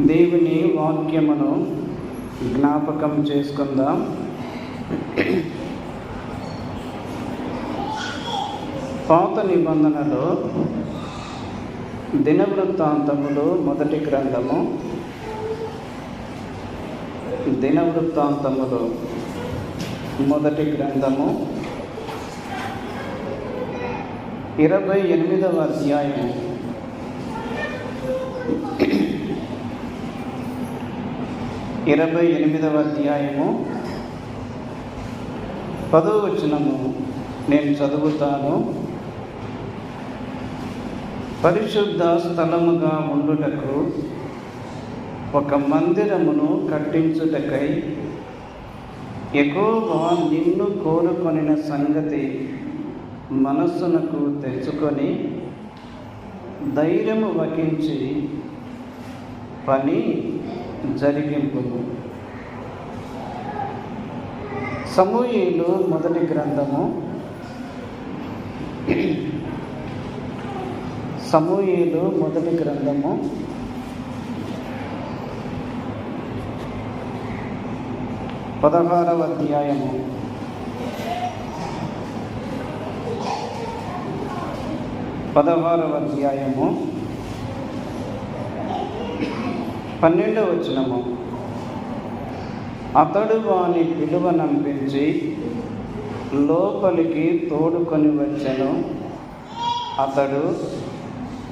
దేవుని వాక్యమును జ్ఞాపకం చేసుకుందాం. పాత నిబంధనలో దినవృత్తాంతములు మొదటి గ్రంథము దినవృత్తాంతములు మొదటి గ్రంథము ఇరవై ఎనిమిదవ అధ్యాయము. ఇరవై ఎనిమిదవ అధ్యాయము. పదో వచనము. నేను చదువుతాను. పరిశుద్ధ స్థలముగా ఉండుటకు ఒక మందిరమును కట్టించుటకై ఎక్కువగా నిన్ను కోరుకొనిన సంగతి మనస్సునకు తెచ్చుకొని ధైర్యము వహించి పని జరిగింపు సమూహీలు మొదటి గ్రంథము. సమూహీలు మొదటి గ్రంథము. పదహారవ అధ్యాయము. పదహారవ అధ్యాయము. పన్నెండవ వచనము. అతడు వాని పిలువనంపించి లోపలికి తోడుకొని వచ్చను. అతడు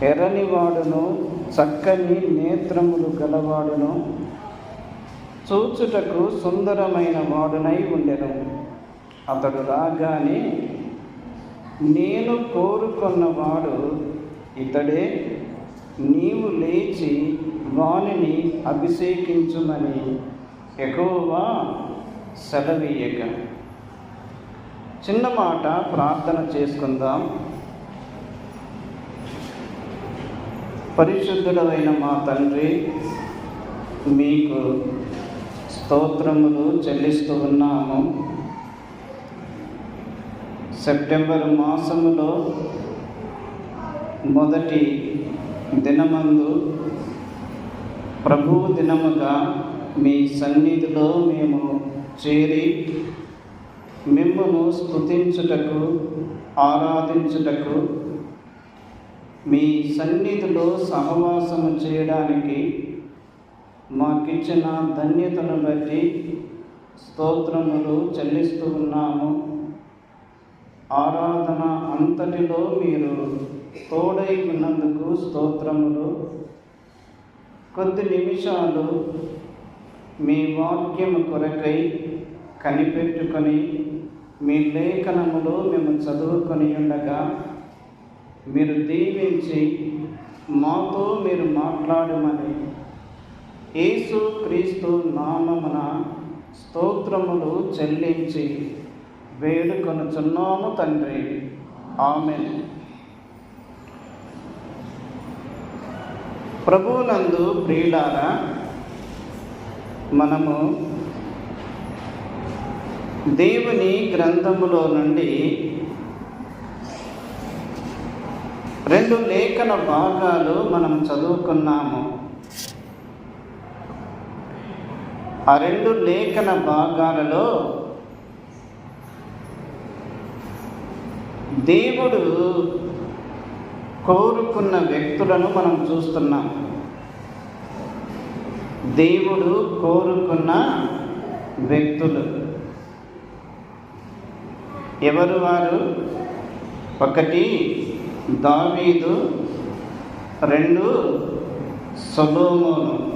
ఎర్రనివాడును చక్కని నేత్రములు గలవాడును చూచుటకు సుందరమైన వాడునై ఉండెను. అతడు రాగానే నేను కోరుకున్నవాడు ఇతడే నీవు లేచి వాణిని అభిషేకించుమని ఎక్కువగా సెలవీయక చిన్న మాట ప్రార్థన చేసుకుందాం. పరిశుద్ధుడైన మా తండ్రి మీకు స్తోత్రములు చెల్లిస్తూ ఉన్నాము. సెప్టెంబర్ మాసములో మొదటి దినమందు ప్రభువు దినముగా మీ సన్నిధిలో మేము చేరి మిమ్మను స్తుతించుటకు ఆరాధించుటకు మీ సన్నిధిలో సహవాసము చేయడానికి మాకిచ్చిన ధన్యతను బట్టి స్తోత్రములు చెల్లిస్తూ ఉన్నాము. ఆరాధన అంతటిలో మీరు తోడై ఉన్నందుకు స్తోత్రములు కొద్ది నిమిషాలు మీ వాక్యము కొరకై కనిపెట్టుకొని మీ లేఖనములు మేము చదువుకొని ఉండగా మీరు దీవించి మాతో మీరు మాట్లాడమని యేసు క్రీస్తు నామమున స్తోత్రములు చెల్లించి వేడుకొనుచున్నాము తండ్రి. ఆమె ప్రభువునందు ప్రియులారా మనము దేవుని గ్రంథములో నుండి రెండు లేఖన భాగాలు మనం చదువుకున్నాము. ఆ రెండు లేఖన భాగాలలో దేవుడు కోరుకున్న వ్యక్తులను మనం చూస్తున్నాం. దేవుడు కోరుకున్న వ్యక్తులు. ఎవరు వారు? ఒకటి దావీదు రెండు సొలోమోను.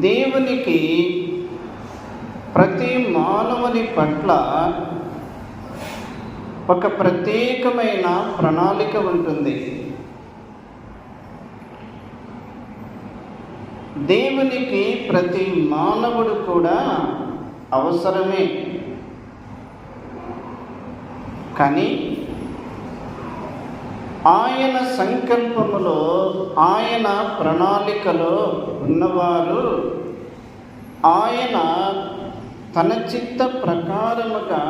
దేవునికి ప్రతి మానవుని పట్ల ఒక ప్రత్యేకమైన ప్రణాళిక ఉంటుంది. దేవునికి ప్రతి మానవుడు కూడా అవసరమే. కానీ ఆయన సంకల్పములో ఆయన ప్రణాళికలో ఉన్నవారు ఆయన తన చిత్త ప్రకారముగా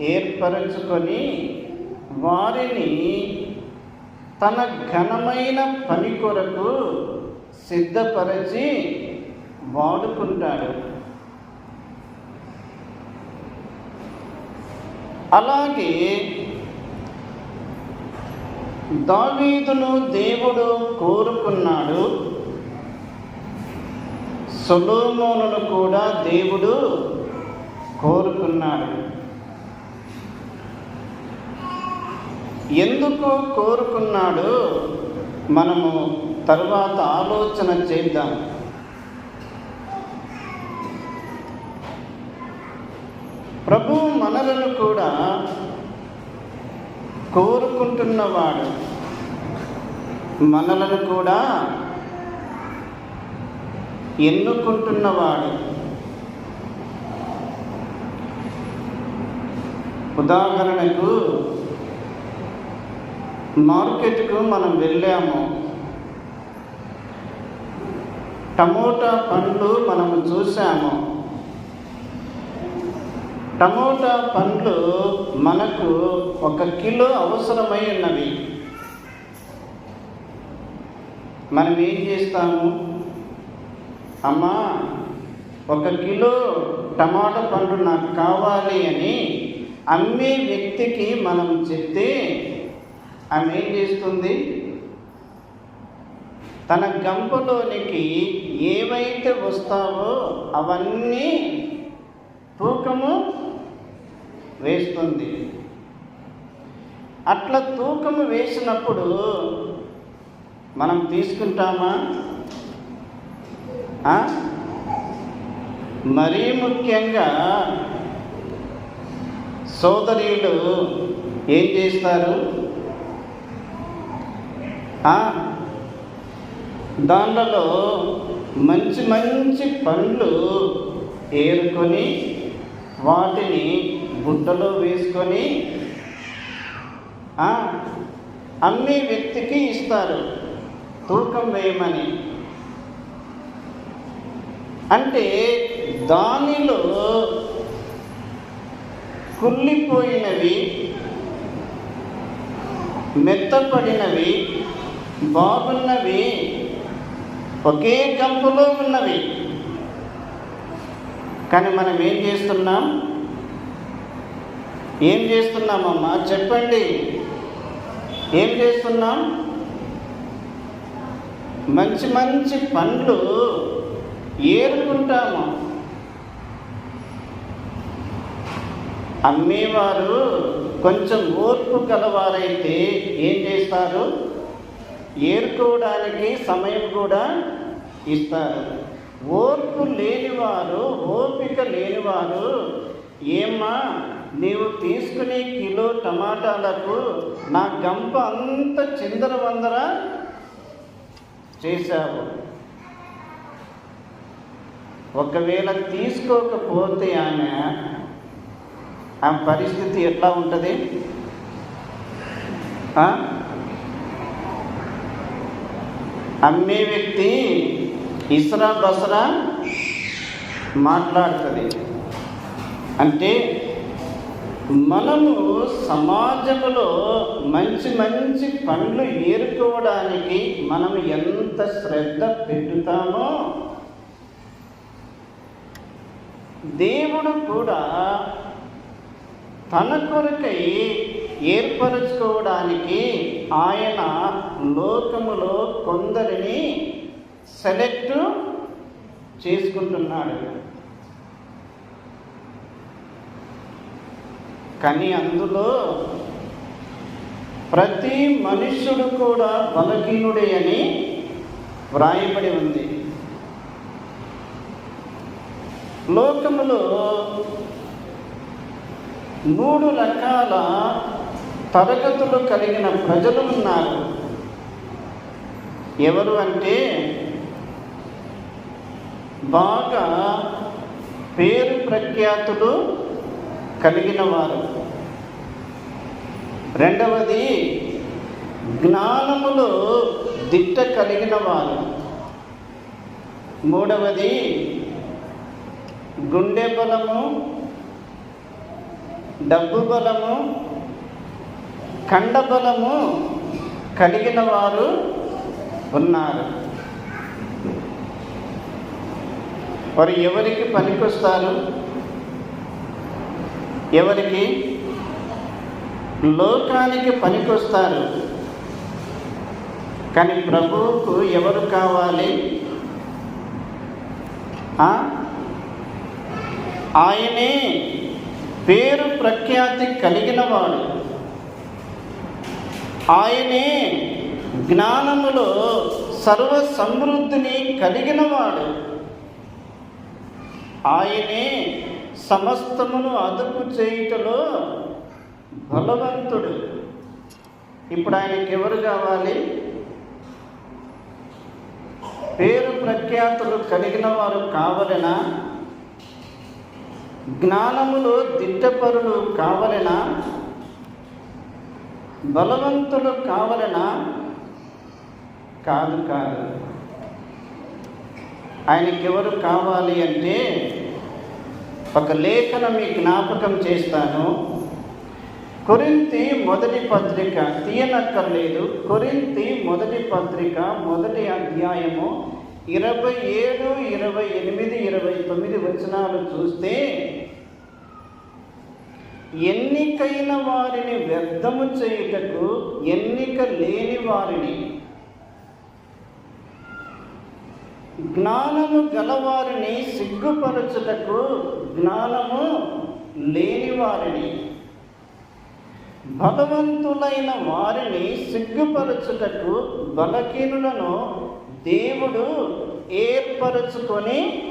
ఏర్పరచుకొని వారిని తన ఘనమైన పని కొరకు సిద్ధపరచి వాడుకుంటాడు. అలాగే దావీదును దేవుడు కోరుకున్నాడు. సొలోమోనును కూడా దేవుడు కోరుకున్నాడు. ఎందుకు కోరుకున్నాడు మనము తర్వాత ఆలోచన చేద్దాం. ప్రభు మనలను కూడా కోరుకుంటున్నవాడు. మనలను కూడా ఎన్నుకుంటున్నవాడు. ఉదాహరణకు మార్కెట్కు మనం వెళ్ళాము. టమోటా పండ్లు మనము చూసాము. టమోటా పండ్లు మనకు ఒక కిలో అవసరమై ఉన్నవి. మనం ఏం చేస్తాము? అమ్మా ఒక కిలో టమాటా పండు నాకు కావాలి అని అమ్మే వ్యక్తికి మనం చెప్తే ఆమె ఏం చేస్తుంది? తన గంపలోనికి ఏవైతే వస్తావో అవన్నీ తూకము వేస్తుంది. అట్లా తూకము వేసినప్పుడు మనం తీసుకుంటామా? మరీ ముఖ్యంగా సోదరీలు ఏం చేస్తారు? దాంట్లో మంచి మంచి పండ్లు ఏరుకొని వాటిని బుట్టలో వేసుకొని అమ్మే వ్యక్తికి ఇస్తారు. తూకం వేయమని. అంటే దానిలో కుళ్ళిపోయినవి మెత్తపడినవి బాగున్నవి. ఒకే గంపులో ఉన్నవి. కానీ మనం ఏం చేస్తున్నాం? ఏం చేస్తున్నామమ్మా? చెప్పండి. ఏం చేస్తున్నాం? మంచి మంచి పండ్లు ఏరుకుంటాము. అమ్మేవారు కొంచెం ఓర్పు గలవారైతే ఏం చేస్తారు? ఏరుకోవడానికి సమయం కూడా ఇస్తారు. ఓర్పు లేనివారు ఓపిక లేనివారు ఏమ్మా నీవు తీసుకునే కిలో టమాటాలకు నా గంప అంత చిందర వందర చేశావు. ఒకవేళ తీసుకోకపోతే ఆమె ఆ పరిస్థితి ఎట్లా ఉంటుంది ఆ? అమ్మే వ్యక్తి ఇస్రా బసరా మాట్లాడుతుంది. అంటే మనము సమాజంలో మంచి మంచి పనులు ఏరుకోవడానికి మనం ఎంత శ్రద్ధ పెట్టుతామో దేవుడు కూడా తన కొరకై ఏర్పరచుకోవడానికి ఆయన లోకములో కొందరిని సెలెక్ట్ చేసుకుంటున్నాడు. కానీ అందులో ప్రతి మనుష్యుడు కూడా బలహీనుడే అని వ్రాయబడి ఉంది. లోకములో మూడు రకాల తరగతులు కలిగిన ప్రజలు ఉన్నారు. ఎవరు అంటే బాగా పేరు ప్రఖ్యాతులు కలిగిన వారు. రెండవది జ్ఞానములో దిట్ట కలిగిన వారు. మూడవది గుండె బలము డబ్బు బలము కండబలము కలిగిన వారు ఉన్నారు. వారు ఎవరికి పనికొస్తారు? ఎవరికి? లోకానికి పనికొస్తారు. కానీ ప్రభువుకు ఎవరు కావాలి? ఆయనే పేరు ప్రఖ్యాతి కలిగిన వాడు. ఆయనే జ్ఞానములో సర్వ సమృద్ధిని కలిగిన వాడు ఆయనే సమస్తమును అదుపు చేయుటలో బలవంతుడు. ఇప్పుడు ఆయనకి ఎవరు కావాలి? పేరు ప్రఖ్యాతులు కలిగిన వారు కావలెనా? జ్ఞానములో దిట్టపరులు కావలెనా? బలవంతులు కావలెనా? కాదు కాదు. ఆయనకెవరు కావాలి అంటే ఒక లేఖన మీ జ్ఞాపకం చేస్తాను. కొరింతి మొదటి పత్రిక తీయనక్కర్లేదు. కొరింతి మొదటి పత్రిక మొదటి అధ్యాయము ఇరవై ఏడు ఇరవై ఎనిమిది ఇరవై తొమ్మిది వచనాలు చూస్తే ఎన్నికైన వారిని వ్యర్థము చేయుటకు ఎన్నిక లేని వారిని. జ్ఞానము గలవారిని సిగ్గుపరచుటకు జ్ఞానము లేని వారిని. బలవంతులైన వారిని సిగ్గుపరచుటకు బలకీనులను దేవుడు ఏర్పరచుకొని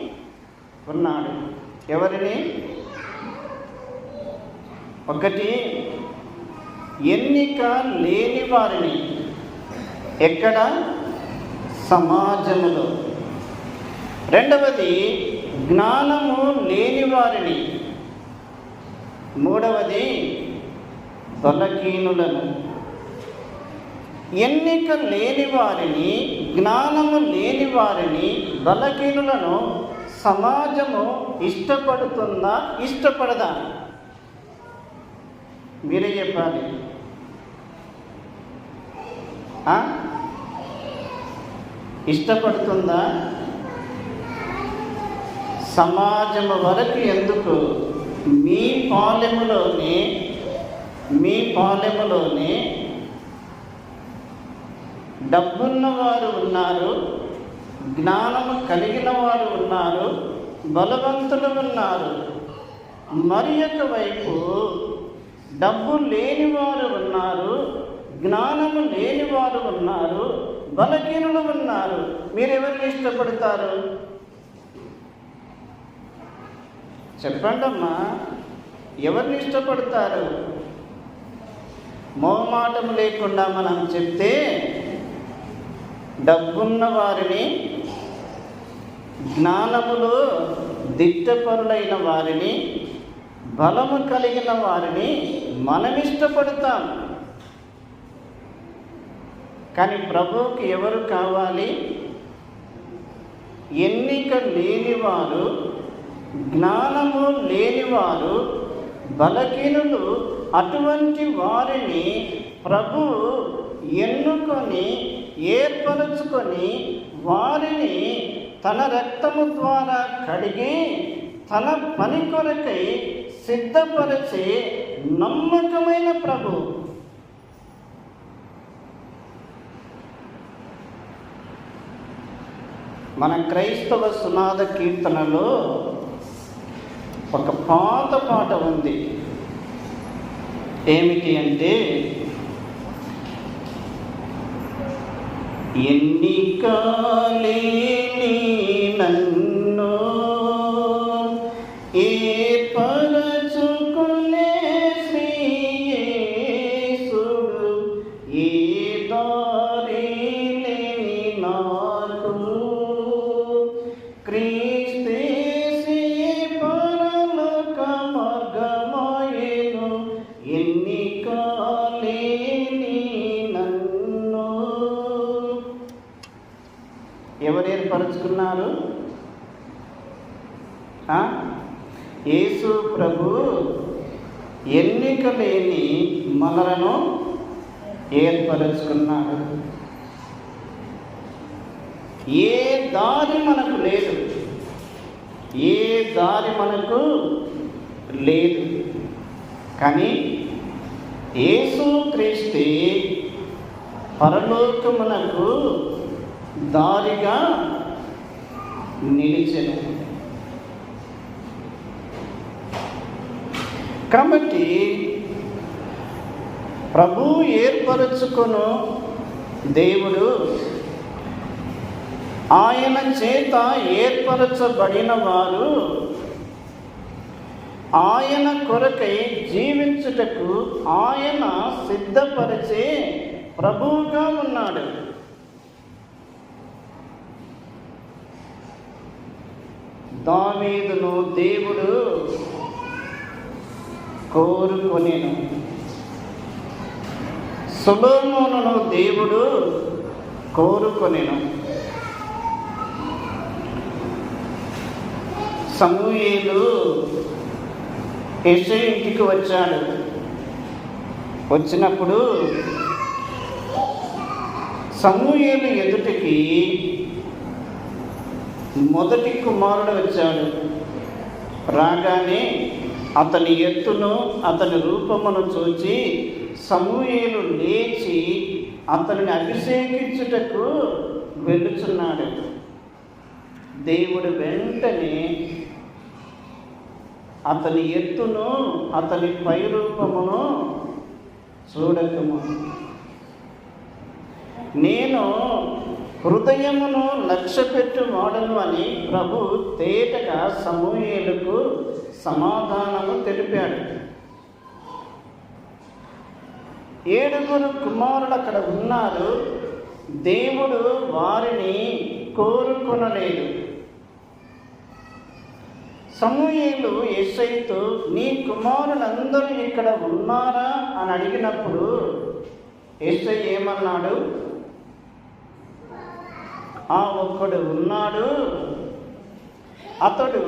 ఉన్నాడు. ఎవరిని? ఒకటి ఎన్నిక లేని వారిని ఎక్కడ? సమాజములో. రెండవది జ్ఞానము లేని వారిని. మూడవది బలహీనులను ఎన్నిక లేని వారిని జ్ఞానము లేని వారిని బలహీనులను సమాజము ఇష్టపడుతుందా ఇష్టపడదా? మీరే చెప్పాలి. ఇష్టపడుతుందా? సమాజము వరకు ఎందుకు? మీ పాలెములోనే మీ పాలెములోనే డబ్బున్న వారు ఉన్నారు జ్ఞానము కలిగిన వారు ఉన్నారు బలవంతులు ఉన్నారు. మరి యొక్క వైపు డబ్బు లేని వారు ఉన్నారు జ్ఞానము లేని వారు ఉన్నారు బలహీనులు ఉన్నారు. మీరు ఎవరిని ఇష్టపడతారు? చెప్పండమ్మా ఎవరిని ఇష్టపడతారు? మోమాటం లేకుండా మనం చెప్తే డబ్బున్న వారిని జ్ఞానములో దిట్టపరులైన వారిని బలము కలిగిన వారిని మనం ఇష్టపడతాం కానీ ప్రభువుకి ఎవరు కావాలి? ఎన్నిక లేనివారు జ్ఞానము లేనివారు బలహీనులు అటువంటి వారిని ప్రభు ఎన్నుకొని ఏర్పరచుకొని వారిని తన రక్తము ద్వారా కడిగి తన పని కొరకై సిద్ధపరిచే నమ్మకమైన ప్రభు. మన క్రైస్తవ సునాద కీర్తనలో ఒక పాత పాట ఉంది. ఏమిటి అంటే ఎన్నికాలేని నన్ను ఉన్నారు యేసు ప్రభు ఎన్నిక లేని మనలను ఏర్పరచుకున్నాడు. ఏ దారి మనకు లేదు. ఏ దారి మనకు లేదు. కానీ యేసు క్రీస్తే పరలోకమునకు దారిగా నిలిచెను. కాబట్టి ప్రభు ఏర్పరచుకును దేవుడు ఆయన చేత ఏర్పరచబడిన వారు ఆయన కొరకై జీవించుటకు ఆయన సిద్ధపరిచే ప్రభువుగా ఉన్నాడు. దావీదును దేవుడు కోరుకొనేను. సులోమును దేవుడు కోరుకొనేను. సమూయేలు యశ ఇంటికి వచ్చాడు. వచ్చినప్పుడు సమూయేలు ఎదుటికి మొదటి కుమారుడు వచ్చాడు. రాగానే అతని ఎత్తును అతని రూపమును చూచి సమూయేలు లేచి అతనిని అభిషేకించుటకు వెళ్ళుచున్నాడు. దేవుడు వెంటనే అతని ఎత్తును అతని పై రూపమును చూడకము. నేను హృదయమును లక్ష్యపెట్టు వాడను అని ప్రభు తేటగా సమూహేలకు సమాధానము తెలిపాడు. ఏడుగురు కుమారులు అక్కడ ఉన్నారు. దేవుడు వారిని కోరుకొనలేదు. సమూహేలు ఎస్ఐతో నీ కుమారులందరూ ఇక్కడ ఉన్నారా? అని అడిగినప్పుడు ఎస్ఐ ఏమన్నాడు? ఆ ఒక్కడు ఉన్నాడు. అతడు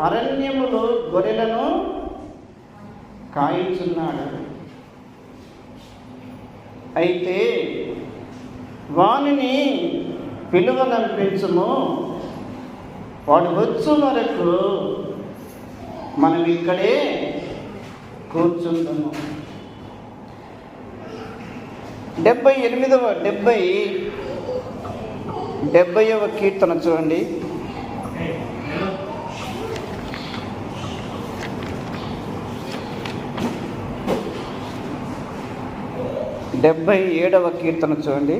అరణ్యములో గొర్రెలను కాయించున్నాడు. అయితే వానిని పిలువనంపించము వాడు వచ్చు వరకు మనం ఇక్కడే కూర్చుంటాము డెబ్బై ఎనిమిదవ డెబ్బై డెబ్బైవ కీర్తన చూడండి. డెబ్బై ఏడవ కీర్తన చూడండి.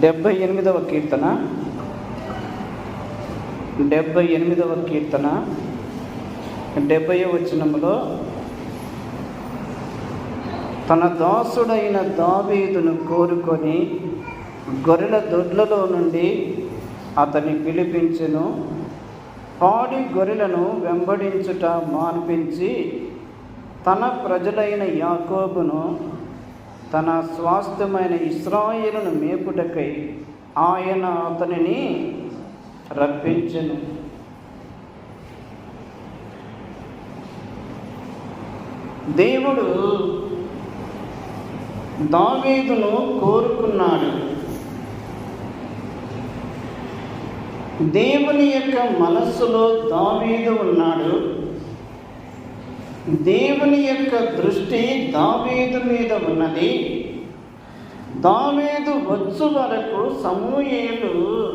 డెబ్బై ఎనిమిదవ కీర్తన. డెబ్బై ఎనిమిదవ కీర్తన. డెబ్బై వచనములో తన దాసుడైన దావీదును కోరుకొని గొర్రెల దొడ్లలో నుండి అతని పిలిపించెను. పాడి గొర్రెలను వెంబడించుట మాన్పించి తన ప్రజలైన యాకోబును తన స్వాస్థ్యమైన ఇస్రాయిలను మేపుటకై ఆయన అతనిని రప్పించను. దేవుడు దావీదును కోరుకున్నాడు. దేవుని యొక్క మనస్సులో దావీదు ఉన్నాడు. దేవుని యొక్క దృష్టి దావీదు మీద ఉన్నది. దావీదు వచ్చు వరకు సమూహేలు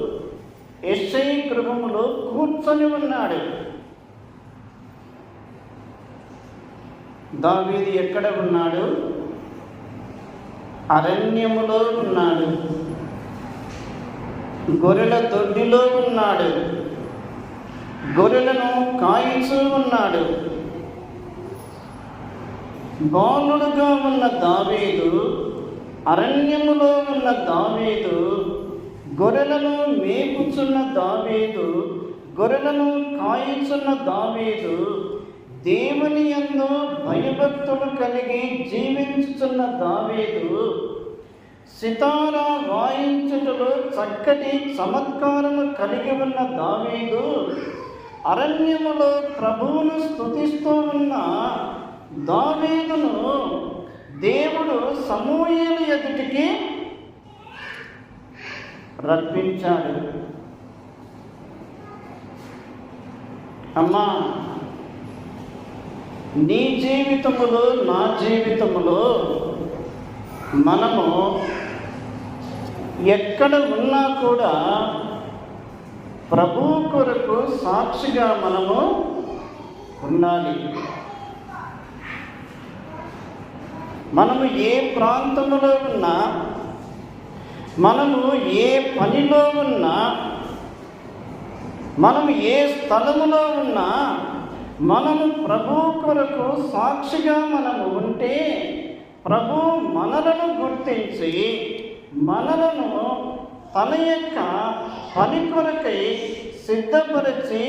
ఎస్ఐ గృహములో కూర్చొని ఉన్నాడు. దావీది ఎక్కడ ఉన్నాడు? అరణ్యములో ఉన్నాడు. గొర్రెల దొడ్డిలో ఉన్నాడు. గొర్రెలను కాయిచూ ఉన్నాడు. బాలుడుగా ఉన్న దావీదు అరణ్యములో ఉన్న దావీదు గొర్రెలను మేపుచున్న దావేదు గొర్రెలను కాయుచున్న దావేదు దేవుని ఎందు భయభక్తులు కలిగి జీవించుచున్న దావేదు. సితారా వాయించుటలో చక్కటి చమత్కారము కలిగి ఉన్న దావేదు. అరణ్యములో ప్రభువును స్తుతిస్తూ ఉన్న దావేదును దేవుడు సమూహేలు ఎదుటికి రప్పించాడు. అమ్మా నీ జీవితములో నా జీవితములో మనము ఎక్కడ ఉన్నా కూడా ప్రభు కొరకు సాక్షిగా మనము ఉండాలి. మనము ఏ ప్రాంతంలో ఉన్నా మనము ఏ పనిలో ఉన్నా మనం ఏ స్థలములో ఉన్నా మనము ప్రభు కొరకు సాక్షిగా మనము ఉంటే ప్రభు మనలను గుర్తించి మనలను తన యొక్క పని కొరకై సిద్ధపరిచి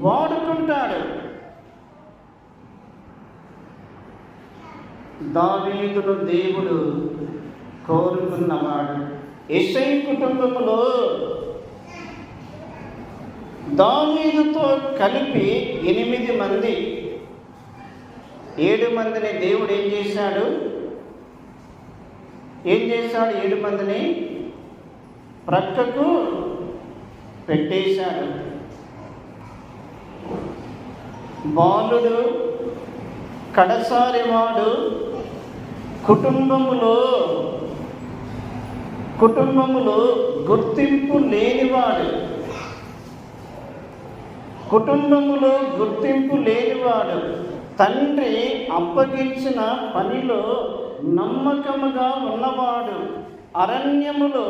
వాడుకుంటాడు. దావీదును దేవుడు కోరుకున్నవాడు. ఇషై కుటుంబంలో దావీదుతో కలిపి ఎనిమిది మంది. ఏడు మందిని దేవుడు ఏం చేశాడు? ఏం చేశాడు? ఏడు మందిని ప్రక్కకు పెట్టేశాడు. బాలుడు కడసారివాడు కుటుంబములో కుటుంబములో గుర్తింపు లేనివాడు. కుటుంబములో గుర్తింపు లేనివాడు తండ్రి అప్పగించిన పనిలో నమ్మకముగా ఉన్నవాడు అరణ్యములో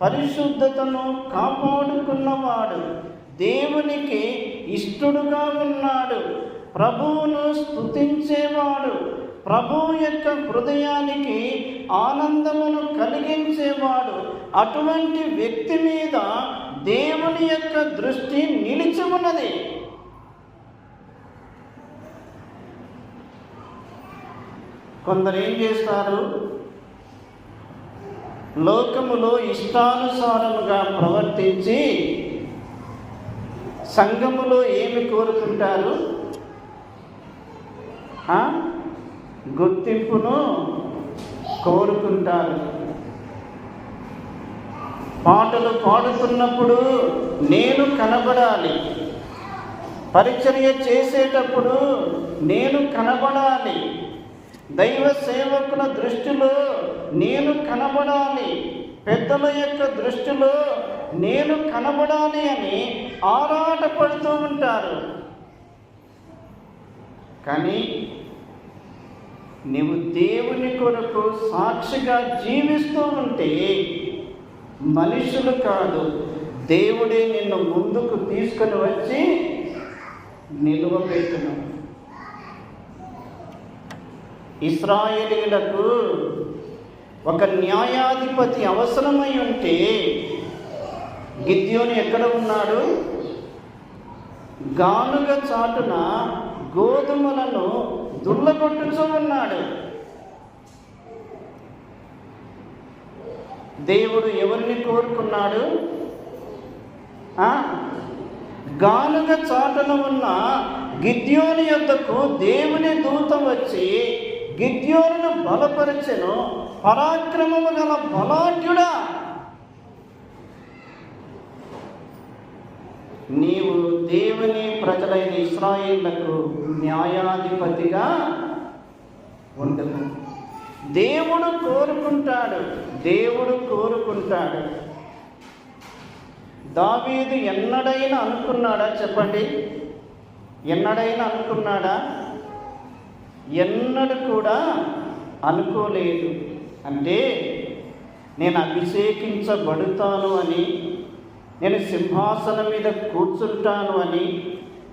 పరిశుద్ధతను కాపాడుకున్నవాడు దేవునికి ఇష్టడుగా ఉన్నాడు ప్రభువును స్తుతించేవాడు ప్రభువు యొక్క హృదయానికి ఆనందమును కలిగించేవాడు. అటువంటి వ్యక్తి మీద దేవుని యొక్క దృష్టి నిలిచి ఉన్నది. కొందరు ఏం చేస్తారు? లోకములో ఇష్టానుసారముగా ప్రవర్తించి సంఘములో ఏమి కోరుకుంటారు? గుర్తింపును కోరుకుంటారు. పాటలు పాడుతున్నప్పుడు నేను కనబడాలి. పరిచర్య చేసేటప్పుడు నేను కనబడాలి. దైవ సేవకుల దృష్టిలో నేను కనబడాలి. పెద్దల యొక్క దృష్టిలో నేను కనబడాలి అని ఆరాటపడుతూ ఉంటారు. కానీ నీవు దేవుని కొరకు సాక్షిగా జీవిస్తూ ఉంటే మనుషులు కాదు దేవుడే నిన్ను ముందుకు తీసుకుని వచ్చి నిలువబెట్టును ఇస్రాయేలీలకు ఒక న్యాయాధిపతి అవసరమై ఉంటే గిద్యోని ఎక్కడ ఉన్నాడు? గానుగ చాటున గోధుమలను దుర్లగొట్టుచూ ఉన్నాడు దేవుడు ఎవరిని కోరుకున్నాడు? గానుగ చాటన ఉన్న గిద్యోని యొద్దకు దేవుని దూత వచ్చి గిద్యోను బలపరచెను పరాక్రమము గల బలాఢ్యుడా. నీవు దేవుని ప్రజలైన ఇస్రాయిళ్ళకు న్యాయాధిపతిగా ఉండదు దేవుడు కోరుకుంటాడు దేవుడు కోరుకుంటాడు. దావీదు ఎన్నడైనా అనుకున్నాడా చెప్పండి? ఎన్నడైనా అనుకున్నాడా? ఎన్నడు కూడా అనుకోలేదు. అంటే నేను అభిషేకించబడుతాను అని నేను సింహాసనం మీద కూర్చుంటాను అని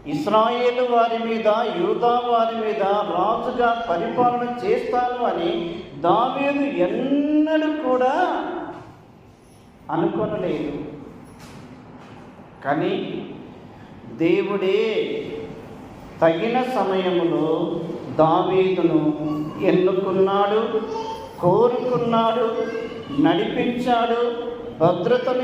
ఇస్రాయేలు వారి మీద యూదా వారి మీద రాజుగా పరిపాలన చేస్తాను అని దావీదు ఎన్నడూ కూడా అనుకొనలేదు. కానీ దేవుడే తగిన సమయంలో దావీదును ఎన్నుకున్నాడు కోరుకున్నాడు నడిపించాడు భద్రతను